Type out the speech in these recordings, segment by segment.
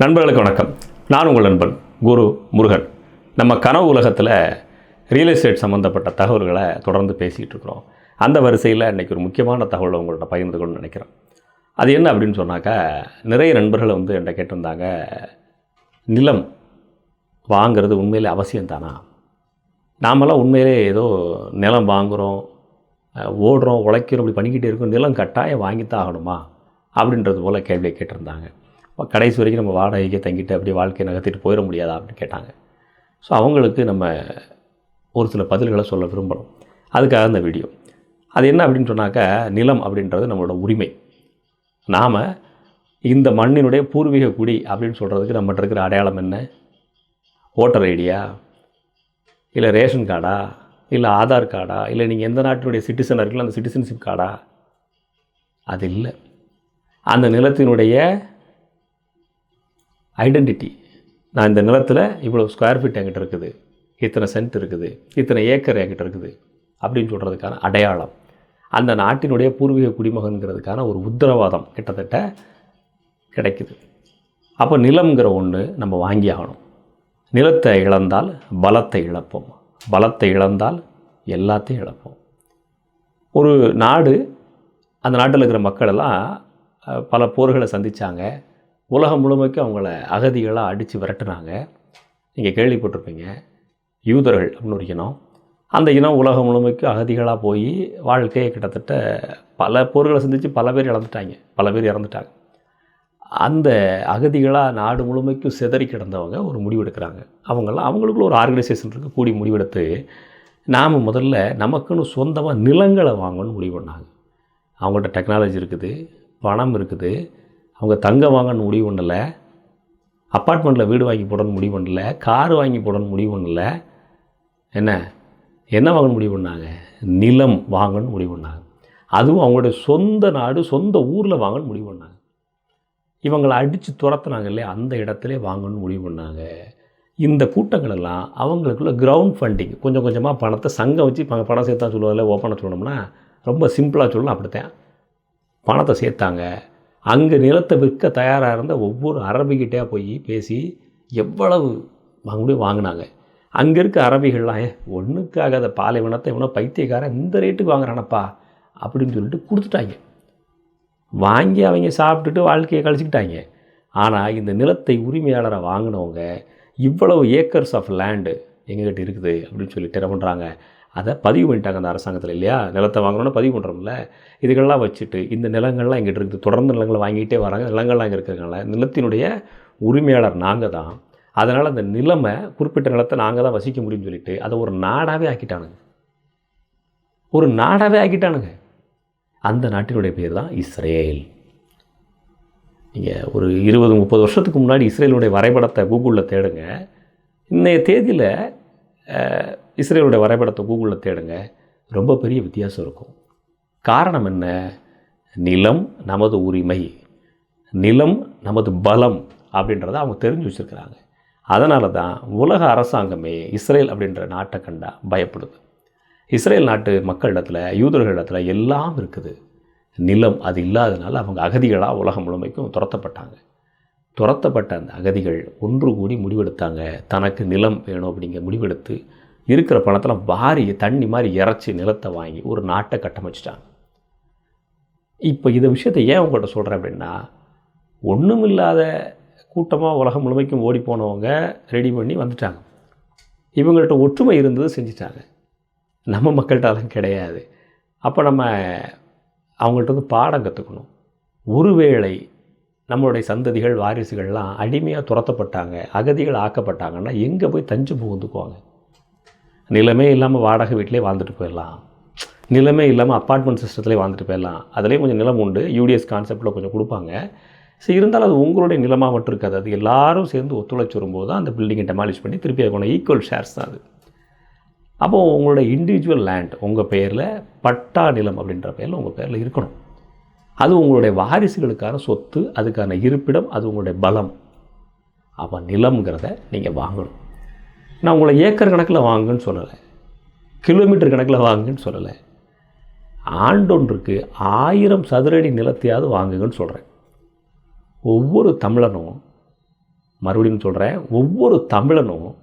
நண்பர்களுக்கு வணக்கம். நான் உங்கள் நண்பன் குரு முருகன். நம்ம கனவு உலகத்தில் ரியல் எஸ்டேட் சம்மந்தப்பட்ட தகவல்களை தொடர்ந்து பேசிகிட்டு இருக்கிறோம். அந்த வரிசையில் இன்றைக்கி ஒரு முக்கியமான தகவலை உங்கள்கிட்ட பகிர்ந்து கொண்டு நினைக்கிறேன். அது என்ன அப்படின்னு சொன்னாக்கா நிறைய நண்பர்கள் வந்து என்கிட்ட கேட்டிருந்தாங்க நிலம் வாங்கிறது உண்மையிலே அவசியம் தானா நாமெல்லாம் உண்மையிலே ஏதோ நிலம் வாங்குகிறோம் ஓடுறோம் உழைக்கிறோம் இப்படி பண்ணிக்கிட்டே இருக்கோம் நிலம் கட்டாயம் வாங்கித்தான் ஆகணுமா? அப்படின்றது போல் கேள்வியை கேட்டிருந்தாங்க. கடைசி வரைக்கும் நம்ம வாடகைக்கு தங்கிட்டு அப்படியே வாழ்க்கையை நகர்த்திட்டு போயிட முடியாதா அப்படின்னு கேட்டாங்க. ஸோ அவங்களுக்கு நம்ம ஒரு சில பதில்களை சொல்ல விரும்புகிறோம் அதுக்காக இந்த வீடியோ அது என்ன அப்படின்னு சொன்னாக்கா நிலம் அப்படின்றது நம்மளோட உரிமை. நாம் இந்த மண்ணினுடைய பூர்வீக குடி அப்படின்னு சொல்கிறதுக்கு நம்மகிட்ட இருக்கிற அடையாளம் என்ன? ஓட்டர் ஐடியா இல்லை ரேஷன் கார்டா? இல்லை ஆதார் கார்டா? இல்லை நீங்கள் எந்த நாட்டினுடைய சிட்டிசனாக இருக்கீங்களோ அந்த சிட்டிசன்ஷிப் கார்டா? அது இல்லை. அந்த நிலத்தினுடைய ஐடென்டிட்டி நான் இந்த நிலத்தில் இவ்வளோ ஸ்கொயர் ஃபீட் என்கிட்ட இருக்குது. இத்தனை சென்ட் இருக்குது. இத்தனை ஏக்கர் என்கிட்ட இருக்குது. அப்படின்னு சொல்கிறதுக்கான அடையாளம். அந்த நாட்டினுடைய பூர்வீக குடிமகன்கிறதுக்கான ஒரு உத்தரவாதம் கிட்டத்தட்ட கிடைக்குது. அப்போ நிலம்ங்கிற ஒன்று நம்ம வாங்கி ஆகணும். நிலத்தை இழந்தால் பலத்தை இழப்போம். பலத்தை இழந்தால் எல்லாத்தையும் இழப்போம். ஒரு நாடு அந்த நாட்டில் இருக்கிற மக்கள் எல்லாம் பல போர்களை சந்தித்தாங்க உலகம் முழுமைக்கும் அவங்கள அகதிகளாக அடித்து விரட்டுனாங்க. நீங்கள் கேள்விப்பட்டிருப்பீங்க. யூதர்கள் அப்படின்னு ஒரு இனம். அந்த இனம் உலகம் முழுமைக்கும் அகதிகளாக போய் வாழ்க்கையை கிட்டத்தட்ட பல போர்களை சந்தித்து பல பேர் இழந்துட்டாங்க பல பேர் இறந்துட்டாங்க. அந்த அகதிகளாக நாடு முழுமைக்கும் சிதறி கிடந்தவங்க ஒரு முடிவெடுக்கிறாங்க. அவங்கெல்லாம் அவங்களுக்குள்ள ஒரு ஆர்கனைசேஷன் இருக்குது கூடி முடிவெடுத்து நாம் முதல்ல நமக்குன்னு சொந்தமாக நிலங்களை வாங்கணும்னு முடிவு பண்ணாங்க. அவங்கள்ட்ட டெக்னாலஜி இருக்குது. பணம் இருக்குது. அவங்க தங்க வாங்கன்னு முடிவு பண்ணல அப்பார்ட்மெண்ட்டில் வீடு வாங்கி போடணும்னு முடிவு பண்ணல கார் வாங்கி போடணும்னு முடிவு பண்ணல. என்ன? என்ன வாங்கணும்னு முடிவு பண்ணாங்க? நிலம் வாங்கணும்னு முடிவு பண்ணாங்க. அதுவும் அவங்களுடைய சொந்த நாடு சொந்த ஊரில் வாங்கணும்னு முடிவு பண்ணாங்க. இவங்களை அடித்து துரத்துனாங்க இல்லையா? அந்த இடத்துல வாங்கணும்னு முடிவு பண்ணாங்க. இந்த கூட்டங்கள் எல்லாம் அவங்களுக்குள்ள கிரவுண்ட் ஃபண்டிங் கொஞ்சம் கொஞ்சமாக பணத்தை சங்கம் வச்சு ப- பணம் சேர்த்தா சொல்லுவதில்ல ஓப்பனாக சொல்லணும்னா ரொம்ப சிம்பிளாக சொல்லணும் அப்படித்தான். பணத்தை சேர்த்தாங்க. அங்கே நிலத்தை விற்க தயாராக இருந்த ஒவ்வொரு அரபிக்கிட்டே போய் பேசி எவ்வளவு வாங்கி வாங்கினாங்க. அங்கே இருக்க அரபிகள்லாம் ஒன்றுக்காக அந்த பாலைவனத்தை இவனோ பைத்தியக்காரன் இந்த ரேட்டுக்கு வாங்குறானப்பா அப்படின்னு சொல்லிட்டு கொடுத்துட்டாங்க. வாங்கி அவங்க சாப்பிட்டுட்டு வாழ்க்கையை கழிச்சிக்கிட்டாங்க. ஆனால் இந்த நிலத்தை உரிமையாளரை வாங்கினவங்க இவ்வளவு ஏக்கர்ஸ் ஆஃப் லேண்டு எங்ககிட்ட இருக்குது அப்படின்னு சொல்லிட்டு என்ன பண்ணுறாங்க அதை பதிவு பண்ணிட்டாங்க அந்த அரசாங்கத்தில் இல்லையா? நிலத்தை வாங்கணும்னா பதிவு பண்ணுறோம்ல இதுகள்லாம் வச்சுட்டு இந்த நிலங்கள்லாம் இங்கிட்டு இருக்குது. தொடர்ந்து நிலங்களை வாங்கிட்டே வராங்க. நிலங்கள்லாம் இங்கே இருக்கிறதுனால நிலத்தினுடைய உரிமையாளர் நாங்கள் தான். அதனால் அந்த நிலமை குறிப்பிட்ட நிலத்தை நாங்கள் தான் வசிக்க முடியும்னு சொல்லிட்டு அதை ஒரு நாடாகவே ஆக்கிட்டானுங்க. ஒரு நாடாகவே ஆக்கிட்டானுங்க. அந்த நாட்டினுடைய பேர் தான் இஸ்ரேல். நீங்கள் ஒரு இருபது முப்பது வருஷத்துக்கு முன்னாடி இஸ்ரேலுடைய வரைபடத்தை கூகுளில் தேடுங்க. இன்றைய தேதியில் இஸ்ரேலுடைய வரைபடத்தை கூகுளில் தேடுங்க. ரொம்ப பெரிய வித்தியாசம் இருக்கும். காரணம் என்ன? நிலம் நமது உரிமை. நிலம் நமது பலம் அப்படின்றத அவங்க தெரிஞ்சு வச்சுருக்கிறாங்க. அதனால தான் உலக அரசாங்கமே இஸ்ரேல் அப்படின்ற நாட்டை கண்டா பயப்படுது. இஸ்ரேல் நாட்டு மக்களிடத்தில் யூதர்களிடத்தில் எல்லாம் இருக்குது. நிலம் அது இல்லாதனால அவங்க அகதிகளாக உலகம் முழுமைக்கும் துரத்தப்பட்டாங்க. துரத்தப்பட்ட அந்த அகதிகள் ஒன்று கூடி முடிவெடுத்தாங்க. தனக்கு நிலம் வேணும் அப்படிங்கிற முடிவெடுத்து இருக்கிற பணத்தில் வாரி தண்ணி மாதிரி இறச்சி நிலத்தை வாங்கி ஒரு நாட்டை கட்டமைச்சிட்டாங்க. இப்போ இந்த விஷயத்தை ஏன் உங்கள்கிட்ட சொல்கிறேன் அப்படின்னா ஒன்றுமில்லாத கூட்டமாக உலகம் முழுமைக்கும் ஓடி போனவங்க ரெடி பண்ணி வந்துட்டாங்க. இவங்கள்ட்ட ஒற்றுமை இருந்தது செஞ்சிட்டாங்க. நம்ம மக்கள்கிட்ட அதெல்லாம் கிடையாது. அப்போ நம்ம அவங்கள்ட்ட வந்து பாடம் கற்றுக்கணும் ஒருவேளை நம்மளுடைய சந்ததிகள் வாரிசுகள்லாம் அடிமையாக துரத்தப்பட்டாங்க அகதிகள் ஆக்கப்பட்டாங்கன்னா எங்கே போய் தஞ்சு புகுந்துக்குவாங்க? நிலமே இல்லாமல் வாடகை வீட்டிலே வாழ்ந்துட்டு போயிடலாம். நிலமே இல்லாமல் அப்பார்ட்மெண்ட் சிஸ்டத்துலேயே வாழ்ந்துட்டு போயிடலாம். அதுலேயும் கொஞ்சம் நிலம் உண்டு. யூடிஎஸ் கான்செப்டில் கொஞ்சம் கொடுப்பாங்க. சரி இருந்தாலும் அது உங்களுடைய நிலமாக மட்டும் இருக்காது. அது எல்லாரும் சேர்ந்து ஒத்துழைச்சி வரும்போது தான் அந்த பில்டிங்கை டெமாலிஷ் பண்ணி திருப்பி அதுக்கான ஈக்குவல் ஷேர்ஸ் தான் அது. அப்போது உங்களோட இண்டிவிஜுவல் லேண்ட் உங்கள் பேரில் பட்டா நிலம் அப்படின்ற பேரில் உங்கள் பேரில் இருக்கணும். அது உங்களுடைய வாரிசுகளுக்கான சொத்து அதுக்கான இருப்பிடம் அது உங்களுடைய பலம். அப்போ நிலம்ங்கிறத நீங்கள் வாங்கணும். நான் உங்களை ஏக்கர் கணக்கில் வாங்குன்னு சொல்லலை. கிலோமீட்டர் கணக்கில் வாங்குன்னு சொல்லலை. ஆண்டொன்றுக்கு ஆயிரம் சதுரடி நிலத்தையாவது வாங்குங்கன்னு சொல்கிறேன் ஒவ்வொரு தமிழனும் மறுபடியும் சொல்கிறேன் ஒவ்வொரு தமிழனும்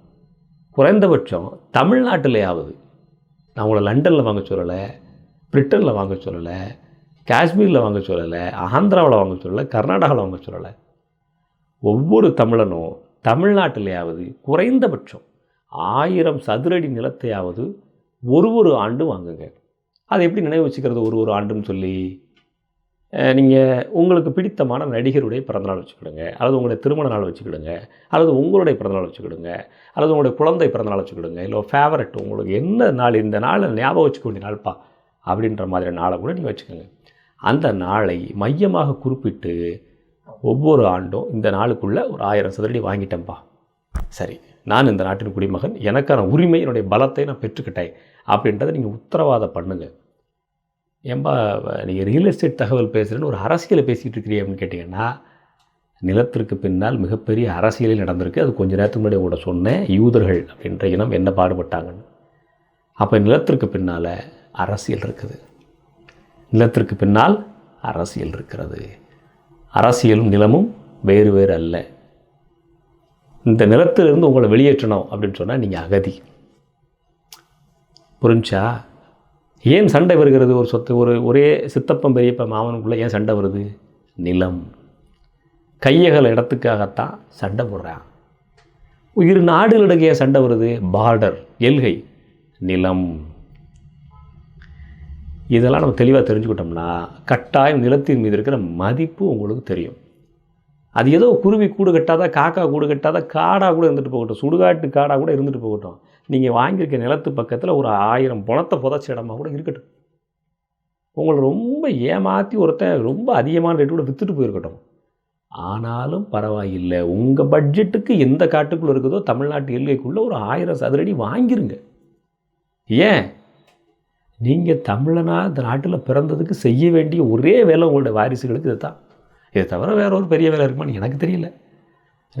குறைந்தபட்சம் தமிழ்நாட்டிலேயாவது நான் உங்களை லண்டனில் வாங்க சொல்லலை பிரிட்டனில் வாங்க சொல்லலை காஷ்மீரில் வாங்க சொல்லலை ஆந்திராவில் வாங்க சொல்லலை கர்நாடகாவில் வாங்க சொல்லலை. ஒவ்வொரு தமிழனும் தமிழ்நாட்டிலேயாவது குறைந்தபட்சம் ஆயிரம் சதுரடி நிலத்தையாவது ஒரு ஒரு ஆண்டு வாங்குங்க. அதை எப்படி நினைவு வச்சுக்கிறது ஒரு ஒரு ஆண்டுன்னு சொல்லி? நீங்கள் உங்களுக்கு பிடித்தமான நடிகருடைய பிறந்தநாள் வச்சுக்கிடுங்க. அல்லது உங்களுடைய திருமண நாள் வச்சுக்கிடுங்க. அல்லது உங்களுடைய பிறந்தநாள் வச்சுக்கிடுங்க. அல்லது உங்களுடைய குழந்தை பிறந்தநாள் வச்சுக்கிடுங்க. இல்லை ஃபேவரட் உங்களுக்கு என்ன நாள் இந்த நாளை ஞாபகம் வச்சுக்க வேண்டிய நாள்ப்பா அப்படின்ற மாதிரி நாளை கூட நீங்கள் வச்சுக்கோங்க. அந்த நாளை மையமாக குறிப்பிட்டு ஒவ்வொரு ஆண்டும் இந்த நாளுக்குள்ளே ஒரு ஆயிரம் சதுரடி வாங்கிட்டேன்ப்பா சரி. நான் இந்த நாட்டின் குடிமகன் எனக்கான உரிமை என்னுடைய பலத்தை நான் பெற்றுக்கிட்டேன் அப்படின்றத நீங்கள் உத்தரவாதம் பண்ணுங்கள் ஏன்பா நீங்கள் ரியல் எஸ்டேட் தகவல் பேசுகிறேன்னு ஒரு அரசியலை பேசிகிட்டு இருக்கிறீ அப்படின்னு கேட்டிங்கன்னா நிலத்திற்கு பின்னால் மிகப்பெரிய அரசியலில் நடந்திருக்கு. அது கொஞ்சம் நேரத்துக்கு முன்னாடி கூட சொன்னேன் யூதர்கள் அப்படின்ற இனம் என்ன பாடுபட்டாங்கன்னு. அப்போ நிலத்திற்கு பின்னால் அரசியல் இருக்குது. நிலத்திற்கு பின்னால் அரசியல் இருக்கிறது. அரசியலும் நிலமும் வேறு வேறு அல்ல. இந்த நிலத்திலிருந்து உங்களை வெளியேற்றணும் அப்படின்னு சொன்னால் நீங்கள் அகதி. புரிஞ்சா? ஏன் சண்டை வருகிறது? ஒரு சொத்து ஒரு ஒரே சித்தப்பம் பெரியப்ப மாமனுக்குள்ளே ஏன் சண்டை வருது? நிலம். கையகல இடத்துக்காகத்தான் சண்டை போடுறான். இரு நாடுகளிடையே ஏன் சண்டை வருது? பார்டர் எல்கை நிலம். இதெல்லாம் நம்ம தெளிவாக தெரிஞ்சுக்கிட்டோம்னா கட்டாயம் நிலத்தின் மீது இருக்கிற மதிப்பு உங்களுக்கு தெரியும். அது ஏதோ குருவி கூடு கட்டாதா காக்கா கூடு கட்டாதா காடாக கூட இருந்துட்டு போகட்டும். சுடுகாட்டு காடாக கூட இருந்துட்டு போகட்டும். நீங்கள் வாங்கியிருக்க நிலத்து பக்கத்தில் ஒரு ஆயிரம் பணத்தை புதைச்ச இடமா கூட இருக்கட்டும். உங்களை ரொம்ப ஏமாற்றி ஒருத்தன் ரொம்ப அதிகமான ரேட்டு கூட விற்றுட்டு போயிருக்கட்டும். ஆனாலும் பரவாயில்லை. உங்கள் பட்ஜெட்டுக்கு எந்த காட்டுக்குள்ளே இருக்குதோ தமிழ்நாட்டு எல்லைக்குள்ளே ஒரு ஆயிரம் சதுரடி வாங்கிருங்க. ஏன்? நீங்கள் தமிழனா இந்த நாட்டில் பிறந்ததுக்கு செய்ய வேண்டிய ஒரே வேலை உங்களுடைய வாரிசுகளுக்கு இதுதான். இதை தவிர வேற ஒரு பெரிய வேலை இருக்குமான்னு எனக்கு தெரியல.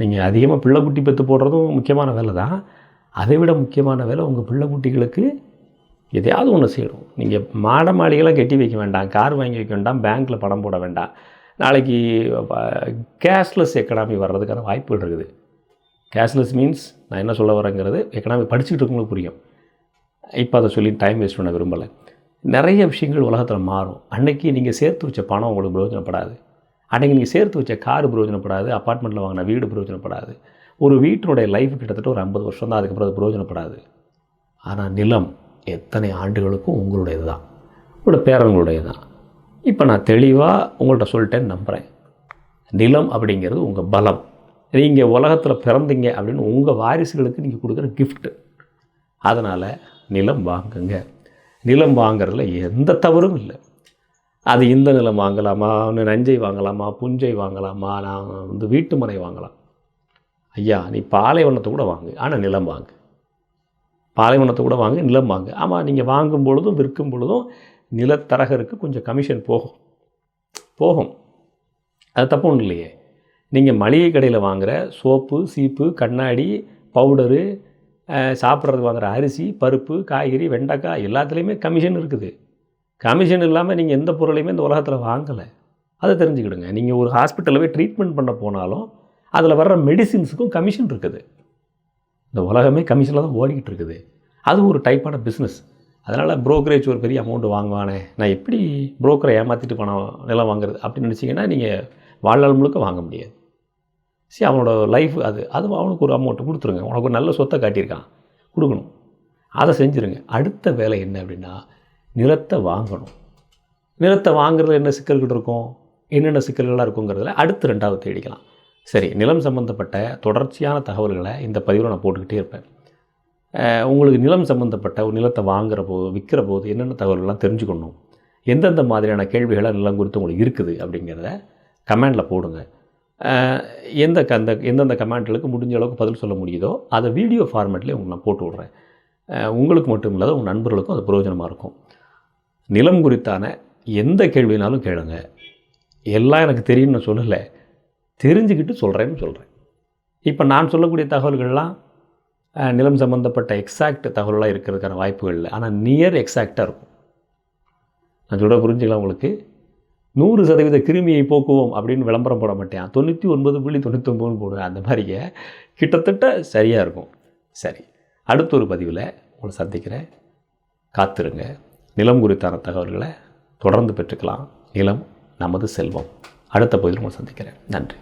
நீங்கள் அதிகமாக பிள்ளை குட்டி பெற்று போடுறதும் முக்கியமான வேலை தான். அதை விட முக்கியமான வேலை உங்கள் பிள்ளை குட்டிகளுக்கு எதையாவது ஒன்று செய்யணும் நீங்கள் மாட மாளிகைலாம் கட்டி வைக்க வேண்டாம். கார் வாங்கி வைக்க வேண்டாம். பேங்க்கில் பணம் போட வேண்டாம். நாளைக்கு கேஷ்லெஸ் எக்கனாமி வர்றதுக்கான வாய்ப்புகள் இருக்குது. கேஷ்லெஸ் மீன்ஸ் நான் என்ன சொல்ல வரேங்கிறது எக்கனாமி படிச்சுட்டு இருக்கவங்களுக்கு புரியும். இப்போ அதை சொல்லி டைம் வேஸ்ட் பண்ண விரும்பலை. நிறைய விஷயங்கள் உலகத்தில் மாறும். அன்றைக்கி நீங்கள் சேர்த்து வச்ச பணம் உங்களுக்கு பிரயோஜனப்படாது. அன்றைக்கி நீங்கள் சேர்த்து வச்ச கார் பிரயோஜனப்படாது அப்பார்ட்மெண்ட்டில் வாங்கின வீடு பிரயோஜனப்படாது. ஒரு வீட்டினுடைய லைஃப் கிட்டத்தட்ட ஒரு ஐம்பது வருஷம் தான் அதுக்கப்புறம் அது பிரயோஜனப்படாது. ஆனால் நிலம் எத்தனை ஆண்டுகளுக்கும் உங்களுடையது தான் உங்களோட பேரங்களுடையது தான் இப்போ நான் தெளிவாக உங்கள்கிட்ட சொல்லிட்டேன்னு நம்புகிறேன் நிலம் அப்படிங்கிறது உங்கள் பலம். நீங்கள் உலகத்தில் பிறந்தீங்க அப்படின்னு உங்கள் வாரிசுகளுக்கு நீங்கள் கொடுக்குற கிஃப்ட்டு அதனால் நிலம் வாங்குங்க. நிலம் வாங்குறதுல எந்த தவறும் இல்லை. அது இந்த நிலம் வாங்கலாமா? நஞ்சை வாங்கலாமா? புஞ்சை வாங்கலாமா? நான் வந்து வீட்டு மனை வாங்கலாம். ஐயா நீ பாலைவனத்தை கூட வாங்கு. ஆனால் நிலம் வாங்கு. பாலைவனத்தை கூட வாங்கு நிலம் வாங்கு. ஆமாம் நீங்கள் வாங்கும் பொழுதும் விற்கும் பொழுதும் நிலத்தரகருக்கு கொஞ்சம் கமிஷன் போகும். போகும். அது தப்பு ஒன்றும் இல்லையே. நீங்கள் மளிகை கடையில் வாங்குகிற சோப்பு சீப்பு கண்ணாடி பவுடரு சாப்பிட்றதுக்கு வாங்குகிற அரிசி பருப்பு காய்கறி வெண்டைக்காய் எல்லாத்துலேயுமே கமிஷன் இருக்குது. கமிஷன் இல்லாமல் நீங்கள் எந்த பொருளையுமே இந்த உலகத்தில் வாங்கலை. அதை தெரிஞ்சுக்கிடுங்க. நீங்கள் ஒரு ஹாஸ்பிட்டலில் போய் ட்ரீட்மெண்ட் பண்ண போனாலும் அதில் வர்ற மெடிசின்ஸுக்கும் கமிஷன் இருக்குது. இந்த உலகமே கமிஷனில் தான் ஓடிக்கிட்டு இருக்குது. அது ஒரு டைப்பான பிஸ்னஸ் அதனால் ப்ரோக்கரேஜ் ஒரு பெரிய அமௌண்ட்டு வாங்குவானே. நான் எப்படி புரோக்கரை ஏமாற்றிட்டு பணம் நிலம் வாங்குறது அப்படின்னு நினச்சிங்கன்னா நீங்கள் வாழ்நாள் முழுக்க வாங்க முடியாது. சரி அவனோட லைஃப் அது. அது அவனுக்கு ஒரு அமௌண்ட்டு கொடுத்துருங்க. உனக்கு ஒரு நல்ல சொத்தை காட்டியிருக்கான். கொடுக்கணும். அதை செஞ்சுருங்க. அடுத்த வேலை என்ன அப்படின்னா நிலத்தை வாங்கணும். நிலத்தை வாங்குறதுல என்ன சிக்கல்கள் இருக்கும்? என்னென்ன சிக்கல்களாக இருக்குங்கிறதுல அடுத்து ரெண்டாவது தேடிக்கலாம். சரி நிலம் சம்மந்தப்பட்ட தொடர்ச்சியான தகவல்களை இந்த பதிவில் நான் போட்டுக்கிட்டே இருப்பேன். உங்களுக்கு நிலம் சம்மந்தப்பட்ட ஒரு நிலத்தை வாங்குற போது விற்கிற போது என்னென்ன தகவல்கள்லாம் தெரிஞ்சுக்கணும்? எந்தெந்த மாதிரியான கேள்விகளை நிலம் குறித்து உங்களுக்கு இருக்குது அப்படிங்கிறத கமெண்டில் போடுங்க. எந்த அந்த எந்தெந்த கமெண்ட்களுக்கு முடிஞ்ச அளவுக்கு பதில் சொல்ல முடியுதோ அதை வீடியோ ஃபார்மேட்லேயே உங்களுக்கு நான் போட்டு விட்றேன். உங்களுக்கு மட்டும் இல்லாத உங்கள் நண்பர்களுக்கும் அது பிரயோஜனமாக இருக்கும். நிலம் குறித்தான எந்த கேள்வினாலும் கேளுங்க. எல்லாம் எனக்கு தெரியும்னு சொல்லலை. தெரிஞ்சுக்கிட்டு சொல்கிறேன்னு சொல்கிறேன் இப்போ நான் சொல்லக்கூடிய தகவல்கள்லாம் நிலம் சம்மந்தப்பட்ட எக்ஸாக்ட் தகவலாக இருக்கிறதுக்கான வாய்ப்புகள் இல்லை. ஆனால் நியர் எக்ஸாக்டாக இருக்கும். நான் சொல்ல புரிஞ்சுக்கலாம் உங்களுக்கு? நூறு சதவீத கிருமியை போக்குவோம் அப்படின்னு விளம்பரம் போட மாட்டேன். தொண்ணூற்றி ஒன்பது புள்ளி தொண்ணூத்தொம்பதுன்னு போடுவேன். அந்த மாதிரியே கிட்டத்தட்ட சரியாக இருக்கும். சரி. அடுத்த ஒரு பதிவில் உங்களை சந்திக்கிறேன். காத்துருங்க. நிலம் குறித்தான தகவல்களை தொடர்ந்து பெற்றுக்கலாம். நிலம் நமது செல்வம். அடுத்த பகுதியில் உங்களை சந்திக்கிறேன். நன்றி.